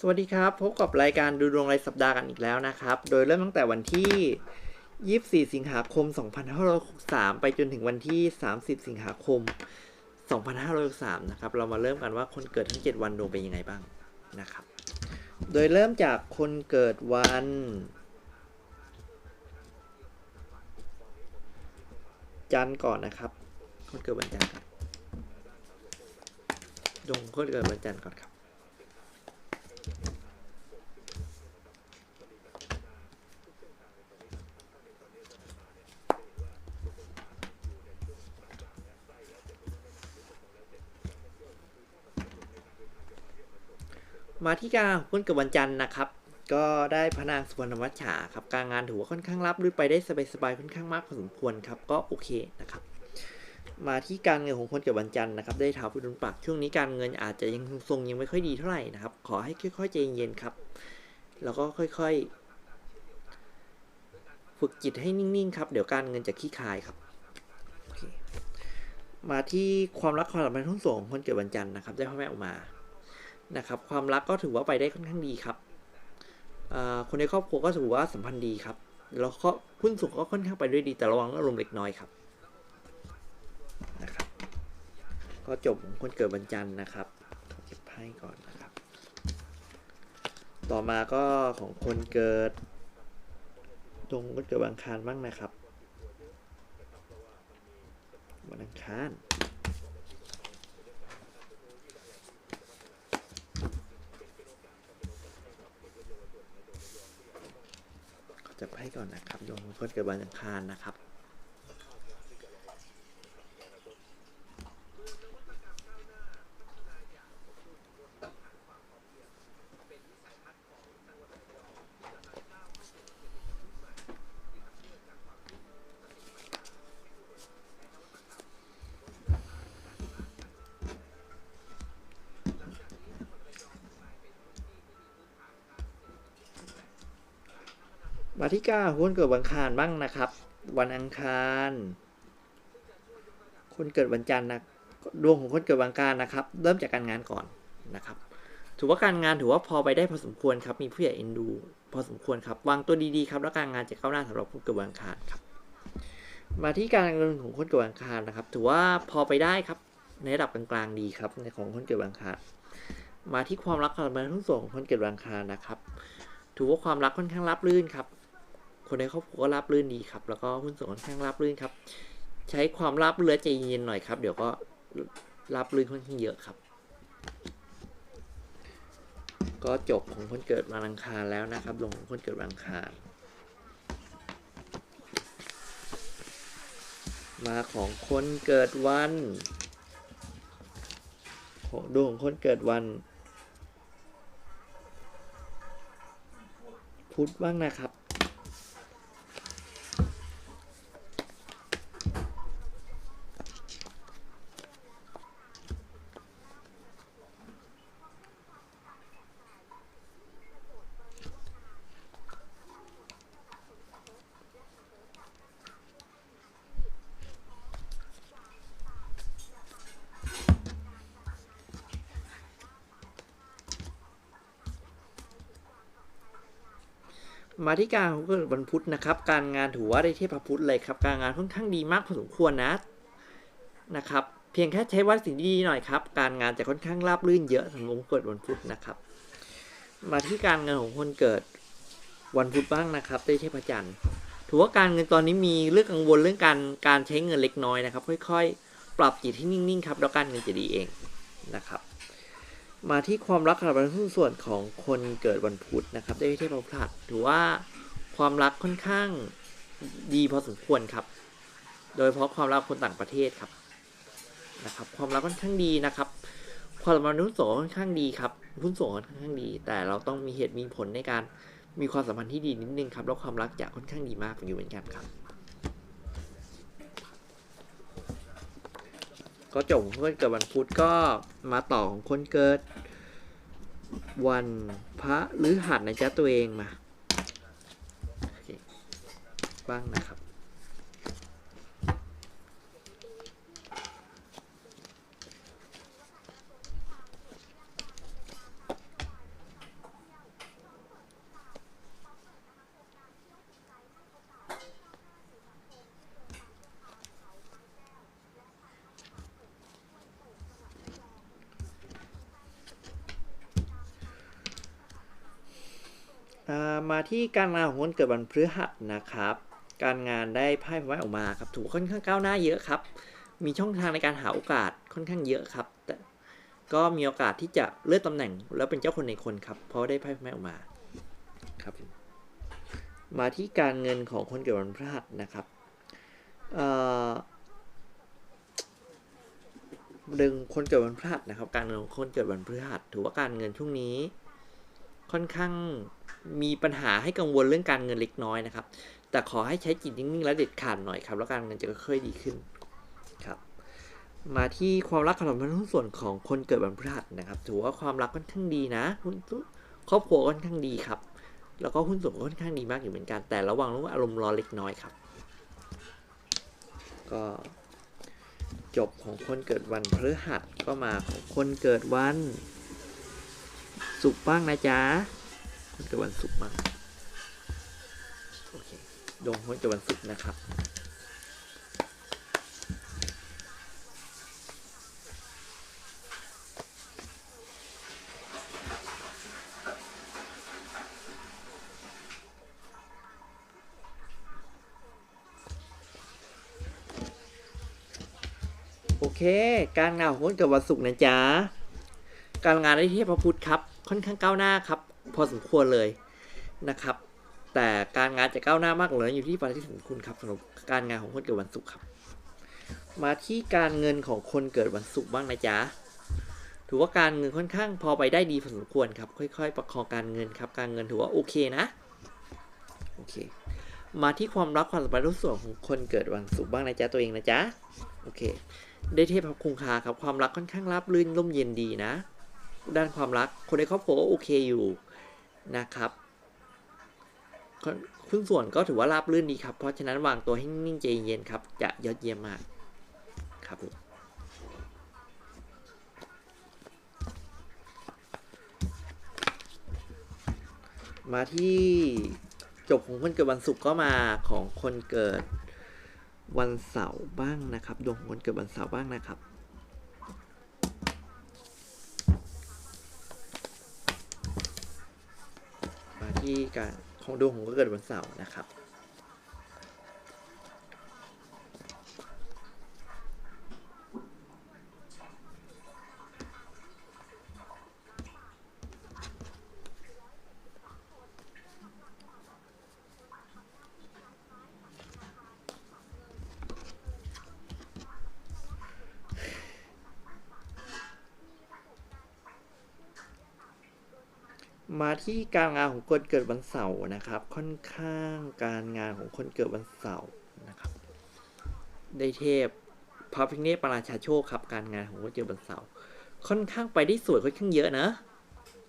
สวัสดีครับ พบกับรายการดูดวงรายสัปดาห์กันอีกแล้วนะครับ โดยเริ่มตั้งแต่วันที่ 24 สิงหาคม 2563 ไปจนถึงวันที่ 30 สิงหาคม 2563 นะครับ เรามาเริ่มกันว่าคนเกิดทั้ง 7 วันดวงเป็นยังไงบ้างนะครับ โดยเริ่มจากคนเกิดวันจันทร์ก่อนนะครับ คนเกิดวันจันทร์ดวงคนเกิดวันจันทร์ก่อนครับ มาที่การของคนเกิดวันจันทร์นะครับ ก็ได้พนางสุวรรณวัชชาครับการงานถือว่าค่อนข้างรับรื่นไปได้สบายๆค่อนข้างมากพอสมควรครับก็โอเคนะครับมาที่การเงินของคนเกิดวันจันทร์นะครับ ได้ท้าพิรุณปากช่วงนี้การเงินอาจจะยังทรงยังไม่ค่อยดีเท่าไหร่นะครับ ขอให้ค่อยๆใจเย็นๆครับ แล้วก็ค่อยๆ ฝึกจิตให้นิ่งๆครับ เดี๋ยวการเงินจะขี้คายครับ มาที่ความรักความสัมพันธ์ทั้งสองของคนเกิดวันจันทร์นะครับ ได้พ่อแม่ออกมา นะครับ ความรักก็ถือว่าไปได้ค่อนข้างดีครับคนในครอบครัวก็ถือว่าสัมพันธ์ดีครับแล้วก็หุ้นส่วนก็ค่อนข้างไปด้วยดีแต่ระวังอารมณ์เล็กน้อยครับนะครับ ก็จบของคนเกิดวันจันทร์นะครับเก็บไพ่ก่อนนะครับ ต่อมาก็ของคนเกิดตรงคนเกิดวันอังคารบ้างนะครับวันอังคาร จับให้ก่อนนะครับดวงของคนเกิดวันอังคารนะครับ มาที่เก้าคนเกิดวันอังคารบ้างนะครับ วันอังคาร คนเกิดวันจันทร์นะดวงของคนเกิดวันอังคารนะครับ เริ่มจากการงานก่อนนะครับ ถือว่าการงานถือว่าพอไปได้พอสมควรครับ มีผู้ใหญ่เอ็นดู พอสมควรครับ วางตัวดีๆครับ แล้วการงานจะก้าวหน้าสำหรับคนเกิดวันอังคารครับ มาที่การเงินของคนเกิดวันอังคารนะครับ ถือว่าพอไปได้ครับ ในระดับกลางๆดีครับ ในของคนเกิดวันอังคารมาที่ความรักความสัมพันธ์ทั้งสองของคนเกิดวันอังคารนะครับ ถือว่าความรักค่อนข้างราบรื่นครับ คนในครอบครัวก็ราบรื่นดีครับ แล้วก็หุ้นส่วนค่อนข้างราบรื่นครับ ใช้ความราบเรือใจเย็นหน่อยครับ เดี๋ยวก็ราบรื่นค่อนข้างเยอะครับ ก็จบของคนเกิดวันอังคารแล้วนะครับ ลงของคนเกิดวันอังคาร มาของคนเกิดวันของดวงของคนเกิดวันพุธบ้างนะครับ มาที่การของคนวันพุธนะครับ การงานถือว่าได้เทพพุธเลยครับ การงานค่อนข้างดีมากพอสมควรนะนะครับ เพียงแค่ใช้วัดสิ่งดีๆหน่อยครับ การงานจะค่อนข้างราบรื่นเยอะสำหรับคนเกิดวันพุธนะครับ มาที่การเงินของคนเกิดวันพุธบ้างนะครับ ได้เทพจันทร์ถือว่าการเงินตอนนี้มีเรื่องกังวลเรื่องการการใช้เงินเล็กน้อยนะครับ ค่อย ๆ ปรับจิตให้นิ่งๆครับแล้วการเงินจะดีเองนะครับ มาที่ความรักกับเป็นหุ้นส่วนของคนเกิดวันพุธนะครับได้เทพพฤหัสถือว่าความรักค่อนข้างดีพอสมควรครับ โดยเฉพาะความรักคนต่างประเทศครับนะครับ ความรักค่อนข้างดีนะครับ ความสัมพันธ์หุ้นส่วนค่อนข้างดีครับหุ้นส่วนค่อนข้างดี แต่เราต้องมีเหตุมีผลในการมีความสัมพันธ์ที่ดีนิดนึงครับแล้วความรักจะค่อนข้างดีมากอยู่เหมือนกันครับ ก็จบของคนเกิดวันพุธก็มาต่อของคนเกิด วันพระหรือหัดนะจ๊ะตัวเองมาบ้างนะครับ อ่า มาที่การงานของคนเกิดวันพฤหัสนะครับ การงานได้ไพ่ไว้ออกมาครับ ถูกค่อนข้างก้าวหน้าเยอะครับ มีช่องทางในการหาโอกาสค่อนข้างเยอะครับ แต่ก็มีโอกาสที่จะเลื่อนตำแหน่ง แล้วเป็นเจ้าคนในคนครับ เพราะได้ไพ่ไม้ออกมาครับ มาที่การเงินของคนเกิดวันพฤหัสนะครับเอ่อดึงคนเกิดวันพฤหัสนะครับ การเงินของคนเกิดวันพฤหัส ถือว่าการเงินช่วงนี้ ค่อนข้าง มีปัญหาให้กังวลเรื่องการเงินเล็กน้อยนะครับ แต่ขอให้ใช้จิตนิ่งๆและเด็ดขาดหน่อยครับ แล้วการเงินจะค่อยๆดีขึ้นครับ มาที่ความรักความสัมพันธ์ทุกส่วนของคนเกิดวันพฤหัสนะครับ ถือว่าความรักค่อนข้างดีนะครอบครัวค่อนข้างดีครับ แล้วก็หุ้นส่วนค่อนข้างดีมากอยู่เหมือนกัน แต่ระวังเรื่องอารมณ์ร้อนเล็กน้อยครับ ก็จบของคนเกิดวันพฤหัสก็มาของคนเกิดวันศุกร์บ้างนะจ๊ะ คนเกิดวันศุกร์บ้างโอเคดวงคนเกิดวันศุกร์นะครับโอเค การงานของคนเกิดวันศุกร์นะจ๊ะ การงานได้เทพพุทธครับ ค่อนข้างก้าวหน้าครับ พอสมควรเลยนะครับ แต่การงานจะก้าวหน้ามากเลยอยู่ที่ปฏิทินคุณครับสำหรับการงานของคนเกิดวันศุกร์ครับ มาที่การเงินของคนเกิดวันศุกร์บ้างนะจ๊ะถือว่าการเงินค่อนข้างพอไปได้ดีพอสมควรครับ ค่อย ๆ ประคองการเงินครับ การเงินถือว่าโอเคนะโอเค มาที่ความรักความสัมพันธ์ทุกส่วนของคนเกิดวันศุกร์บ้างนะจ๊ะตัวเองนะจ๊ะโอเค ได้เทพพับคุงคาครับความรักค่อนข้างราบรื่นร่มเย็นดีนะ ด้านความรักคนในครอบครัวก็โอเคอยู่ นะครับคุณส่วนก็ถือว่าราบรื่นดีครับ เพราะฉะนั้นวางตัวให้นิ่งใจเย็นครับ จะยอดเยี่ยมมากครับผมมาที่จบของคนเกิดวันศุกร์ก็มาของคนเกิดวันเสาร์บ้างนะครับ ดวงของคนเกิดวันเสาร์บ้างนะครับ ที่การของดวงของคนเกิดวันเสาร์นะครับ มาที่การงานของคนเกิดวันเสาร์นะครับ ค่อนข้างการงานของคนเกิดวันเสาร์นะครับ ได้เทพพระพิฆเนศปราชาโชคครับ การงานของคนเกิดวันเสาร์ค่อนข้างไปได้สวยค่อนข้างเยอะนะ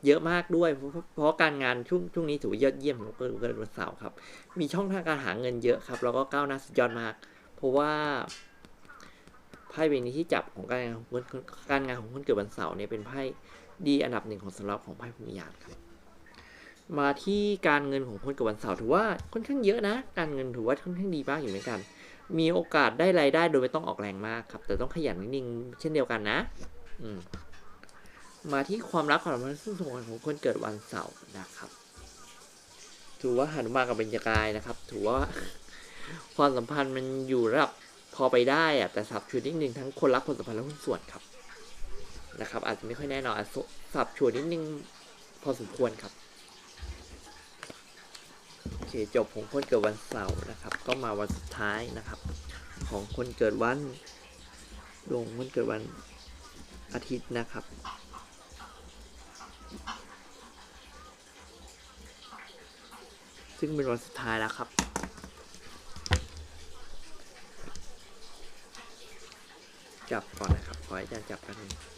เยอะมากด้วยเพราะเพราะการงานช่วงช่วงนี้ถือว่ายอดเยี่ยมของคนเกิดวันเสาร์ครับ มีช่องทางการหาเงินเยอะครับ แล้วก็ก้าวหน้าสุดยอดมาก เพราะว่าไพ่ใบนี้ที่จับของการงานของคนการงานของคนเกิดวันเสาร์เนี่ยเป็นไพ่ดีอันดับหนึ่งของสำหรับของไพ่ภูมิยานครับ มาที่การเงินของคนเกับวันเสาร์ถือว่าค่อนข้างเยอะนะ การเงินถือว่าค่อนข้างดีมากอยู่เหมือนกัน มีโอกาสได้รายได้โดยไม่ต้องออกแรงมากครับ แต่ต้องขยันนิดนึงเช่นเดียวกันนะ อืมมาที่ความรักความสัมพันธ์ส่วนของคนเกิดวันเสาร์นะครับ ถือว่าหันมากับเบญจกายนะครับ ถือว่าความสัมพันธ์มันอยู่ระดับพอไปได้อะแต่สับชวนนิดนึงทั้งคนรักคนสัมพันธ์และหุ้นส่วนครับ นะครับ อาจจะไม่ค่อยแน่นอนาสับชวนนิดนึงพอสมควรครับ จบของคนเกิดวันเสาร์นะครับ ก็มาวันสุดท้ายนะครับ ของคนเกิดวันดวงคนเกิดวันอาทิตย์นะครับ ซึ่งเป็นวันสุดท้ายแล้วครับจับก่อนนะครับ ขอให้อาจารย์จับแป๊บนึ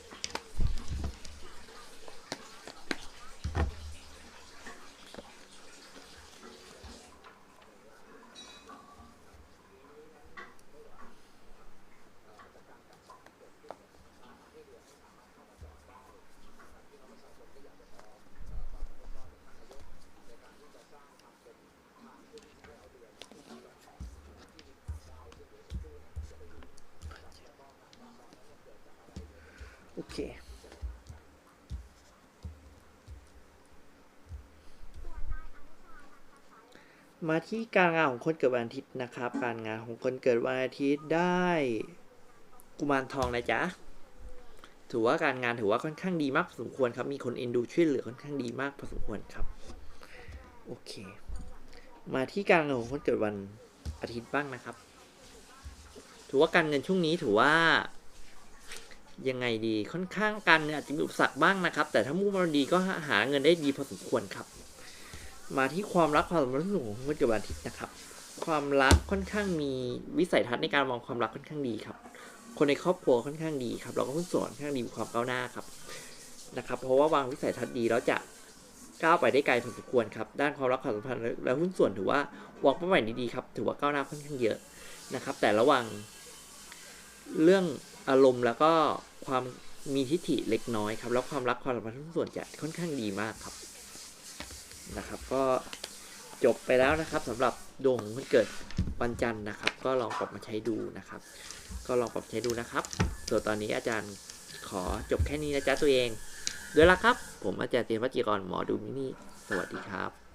โอเคมาที่การงานของคนเกิดวันอาทิตย์นะครับ การงานของคนเกิดวันอาทิตย์ได้กุมารทองนะจ๊ะ ถือว่าการงานถือว่าค่อนข้างดีมากพอสมควรครับ มีคนเอ็นดูช่วยเหลือค่อนข้างดีมากพอสมควรครับ โอเค มาที่การเงินของคนเกิดวันอาทิตย์บ้างนะครับ ถือว่าการเงินช่วงนี้ถือว่า ยังไงดีค่อนข้างการเงินอาจจะมีอุปสรรคบ้างนะครับ แต่ถ้ามุ่งมั่นดีก็หาเงินได้ดีพอสมควรครับ มาที่ความรักความสัมพันธ์ของคนเกิดวันอาทิตย์นะครับ ความรักค่อนข้างมีวิสัยทัศน์ในการมองความรักค่อนข้างดีครับ คนในครอบครัวค่อนข้างดีครับ เราก็หุ้นส่วนค่อนข้างดีมีความก้าวหน้าครับนะครับ เพราะว่าวางวิสัยทัศน์ดีแล้วจะก้าวไปได้ไกลพอสมควรครับ ด้านความรักความสัมพันธ์และหุ้นส่วนถือว่าวางเป้าหมายดีๆครับ ถือว่าก้าวหน้าค่อนข้างเยอะนะครับ แต่ระว่างเรื่อง อารมณ์แล้วก็ความมีทิฐิเล็กน้อยครับ แล้วความรักความสัมพันธ์หุ้นส่วนจะค่อนข้างดีมากครับนะครับ ก็จบไปแล้วนะครับสำหรับดวงของคนเกิดวันจันทร์นะครับ ก็ลองปรับมาใช้ดูนะครับ ก็ลองปรับใช้ดูนะครับ ส่วนตอนนี้อาจารย์ขอจบแค่นี้นะจ๊ะตัวเองด้วยละครับ ผมอาจารย์เตียมวัจิกรหมอดูมินี่สวัสดีครับ